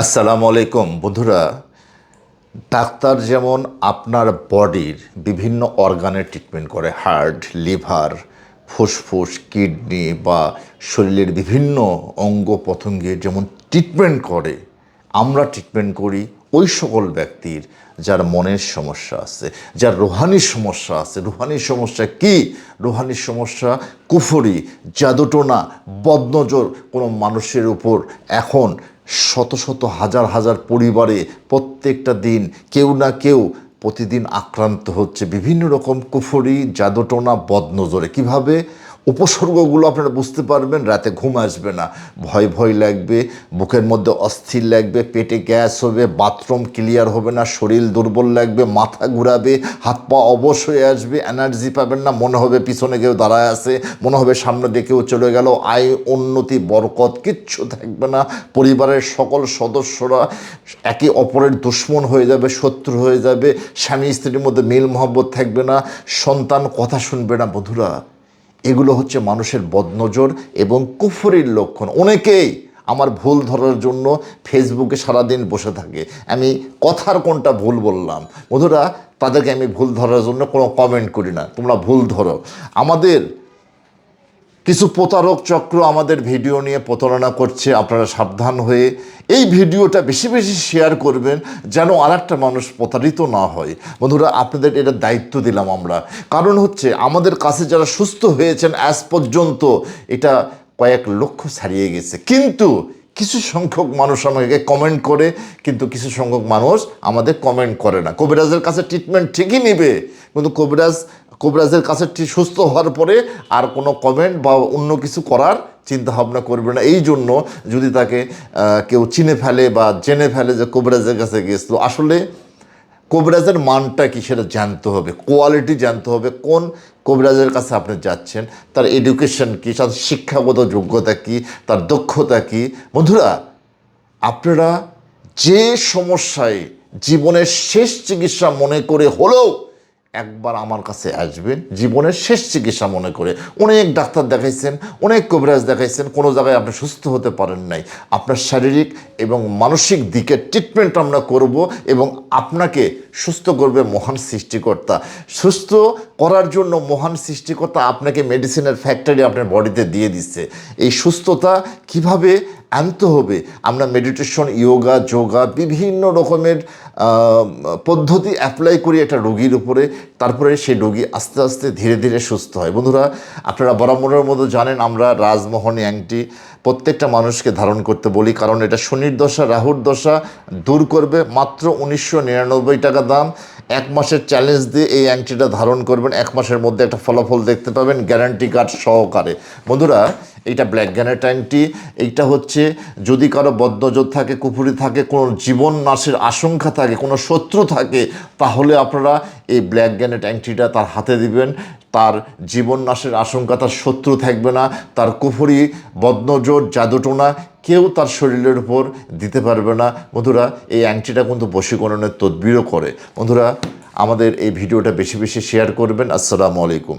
আসসালামু আলাইকুম। বন্ধুরা, ডাক্তার যেমন আপনার বডির বিভিন্ন অর্গানের ট্রিটমেন্ট করে, হার্ট, লিভার, ফুসফুস, কিডনি বা শরীরের বিভিন্ন অঙ্গ প্রত্যঙ্গের যেমন ট্রিটমেন্ট করে, আমরা ট্রিটমেন্ট করি ওই সকল ব্যক্তির যার মনের সমস্যা আছে, যার রুহানির সমস্যা আছে। রুহানির সমস্যা কি? রুহানির সমস্যা কুফরি, জাদুটোনা, বদনজর। কোনো মানুষের উপর এখন শত শত হাজার হাজার পরিবারে প্রত্যেকটা দিন কেউ না কেউ প্রতিদিন আক্রান্ত হচ্ছে। বিভিন্ন রকম কুফরি, জাদুটোনা, বদনজরে। কীভাবে? উপসর্গগুলো আপনারা বুঝতে পারবেন, রাতে ঘুম আসবে না। ভয় ভয় লাগবে, বুকের মধ্যে অস্থির লাগবে, পেটে গ্যাস হবে, বাথরুম ক্লিয়ার হবে না, শরীর দুর্বল লাগবে, মাথা ঘুরাবে, হাত পা অবশ হয়ে আসবে, এনার্জি পাবেন না, মনে হবে পিছনে কেউ দাঁড়ায় আছে, মনে হবে সামনে কেউ চলে গেল, আয়, উন্নতি, বরকত, কিচ্ছু থাকবে না। পরিবারের সকল সদস্যরা একে অপরের দুশ্মন হয়ে যাবে, শত্রু হয়ে যাবে, স্বামী স্ত্রীর মধ্যে মিল মহব্বত থাকবে না, সন্তান কথা শুনবে না, বধুরা। এগুলো হচ্ছে মানুষের বদনজর এবং কুফরির লক্ষণ। অনেকেই আমার ভুল ধরার জন্য ফেসবুকে সারাদিন বসে থাকে। আমি কথার কোনটা ভুল বললাম? বন্ধুরা, তাদেরকে আমি ভুল ধরার জন্য কোনো কমেন্ট করি না। তোমরা ভুল ধরো। আমাদের কিছু প্রতারক চক্র আমাদের ভিডিও নিয়ে প্রতারণা করছে। আপনারা সাবধান হয়ে এই ভিডিওটা বেশি বেশি শেয়ার করবেন যেন আর একটা মানুষ প্রতারিত না হয়। বন্ধুরা, আপনাদের এটা দায়িত্ব দিলাম আমরা। কারণ হচ্ছে, আমাদের কাছে যারা সুস্থ হয়েছেন আজ পর্যন্ত, এটা কয়েক লক্ষ ছাড়িয়ে গেছে। কিন্তু কিছু সংখ্যক মানুষ আমাকে কমেন্ট করে, কিন্তু কিছু সংখ্যক মানুষ আমাদের কমেন্ট করে না। কবিরাজের কাছে ট্রিটমেন্ট ঠিকই নেবে, কিন্তু কবিরাজ কবিরাজের কাছে সুস্থ হওয়ার পরে আর কোনো কমেন্ট বা অন্য কিছু করার চিন্তা ভাবনা করবে না। এই জন্য যদি তাকে কেউ চিনে ফেলে বা জেনে ফেলে যে কবিরাজের কাছে গিয়েছিল, আসলে কবিরাজের মানটা কি সেটা জানতে হবে কোয়ালিটি জানতে হবে, কোন কবিরাজের কাছে আপনি যাচ্ছেন, তার এডুকেশন কি, তার শিক্ষাগত যোগ্যতা কি, তার দক্ষতা কি। বন্ধুরা, আপনারা যে সমস্যায় জীবনের শেষ চিকিৎসা মনে করে হলেও একবার আমার কাছে আসবেন জীবনের শেষ চিকিৎসা মনে করে। অনেক ডাক্তার দেখাইছেন, অনেক কবিরাজ দেখাইছেন, কোনো জায়গায় আপনি সুস্থ হতে পারেন নাই। আপনার শারীরিক এবং মানসিক দিকের ট্রিটমেন্ট আমরা করব এবং আপনাকে সুস্থ করবে মহান সৃষ্টিকর্তা। সুস্থ করার জন্য মহান সৃষ্টিকর্তা আপনাকে মেডিসিনের ফ্যাক্টরি আপনার বডিতে দিয়ে দিচ্ছে। এই সুস্থতা কীভাবে আনতে হবে। আমরা মেডিটেশন ইয়োগা যোগা বিভিন্ন রকমের পদ্ধতি অ্যাপ্লাই করি একটা রোগীর উপরে। তারপরে সেই রোগী আস্তে আস্তে ধীরে ধীরে সুস্থ হয়। বন্ধুরা, আপনারা বরাবরের মতো জানেন, আমরা রাজমোহনী অ্যাংটি প্রত্যেকটা মানুষকে ধারণ করতে বলি। কারণ এটা শনির দশা, রাহুর দশা, দূর করবে মাত্র উনিশশো নিরানব্বই টাকা দাম। এক মাসের চ্যালেঞ্জ দিয়ে এই অ্যাংটিটা ধারণ করবেন। এক মাসের মধ্যে একটা ফলাফল দেখতে পাবেন গ্যারান্টি কার্ড সহকারে। বন্ধুরা, এইটা ব্ল্যাক গ্যানেট অ্যাংটি এইটা হচ্ছে, যদি কারও বদ্ধজোর থাকে কুপুরি থাকে, কোনো জীবন নাশের আশঙ্কা থাকে, কোনো শত্রু থাকে, তাহলে আপনারা এই ব্ল্যাক গ্যানেট অ্যাংটিটা তার হাতে দিবেন। তার জীবন নাশের আশঙ্কা, তার শত্রু থাকবে না। তার কুফুরি, বদনজোর, জাদুটোনা কেউ তার শরীরের উপর দিতে পারবে না। বন্ধুরা, এই অ্যাংটিটা কিন্তু বশীকরণের তদবিরও করে। বন্ধুরা, আমাদের এই ভিডিওটা বেশি বেশি শেয়ার করবেন। আসসালামু আলাইকুম।